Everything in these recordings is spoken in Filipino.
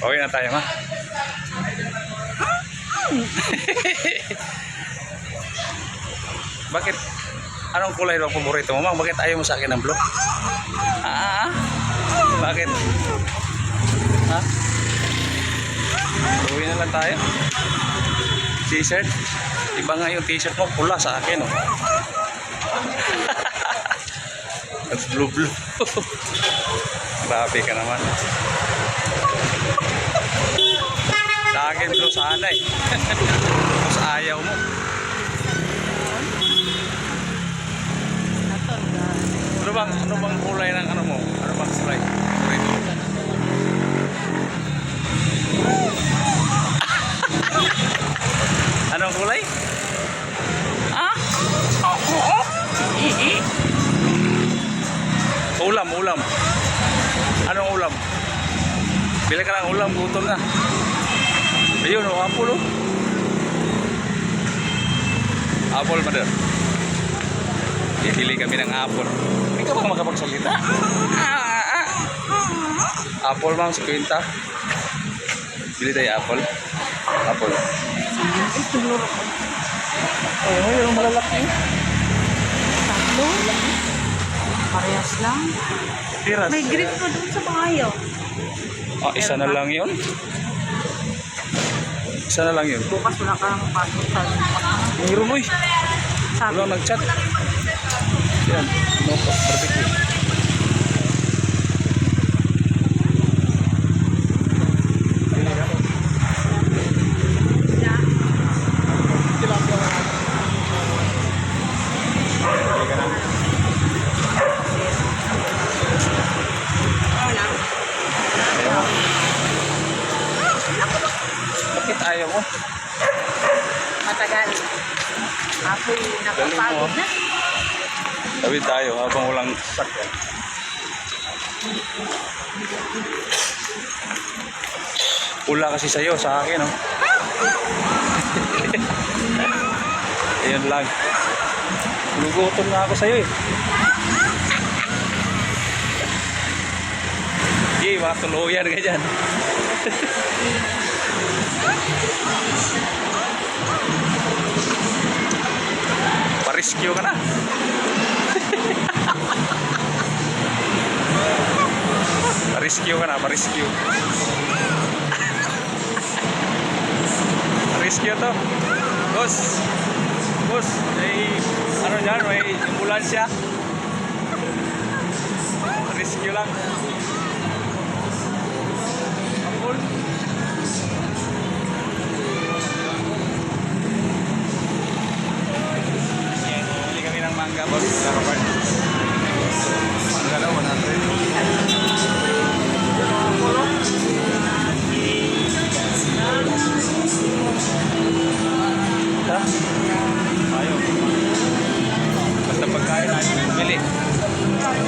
Okay na tayo, ma. Bakit? Anong kulay ang paborito mo, ma? Bakit ayaw mo sa akin ng blue? Ah? Bakit? Ha? Uwi na lang tayo. T-shirt. Iba nga yung t-shirt mo, pula sa akin, oh. That's blue blue. Grabe ka naman. Sa akin blue sana eh. Tapos ayaw mo. Ano bang, ano bang kulay ng ano mo? Ano bang? Kulay mo. Anong kulay? Ah? Ulam, ulam. Anong ulam? Bili ka ng ulam, gutom na. Ayun, oh, apple, oh. Apple, mother. Bibili kami ng apple. Hindi ka ba makapagsalita? Apple, ma'am, si Quinta. Bili tayo apple. Apple. Oh, yung malalaki. Tatlo? Parehas lang. Tiras. May grip pa dun sa bayo. Ah, isa na lang yun. Isa na lang yun. Bukas wala kang pasok sa Mayroon, uy. sabi. Walang nag-chat. Yan. No barbecue. Ayaw mo? Matagal. Ako'y nakapagod na. Tawid tayo habang walang sasakyan. Pula kasi sa'yo, sa akin, oh. Ayun lang. Lugutom na ako sa'yo, eh. Sige, mga tuluyan ka dyan. Pariskyo ka na. Pariskyo ka na, pariskyo. Pariskyo to. Boss. Boss, may ano dyan, may ambulansya. Pariskyo lang. Boss. Larapart. Mangga daw, 100. Ha? Ayaw. Basta pagkain natin bili.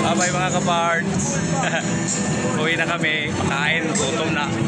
Bye-bye mga kaparts. Uwi na kami. Pakain. Gutom na.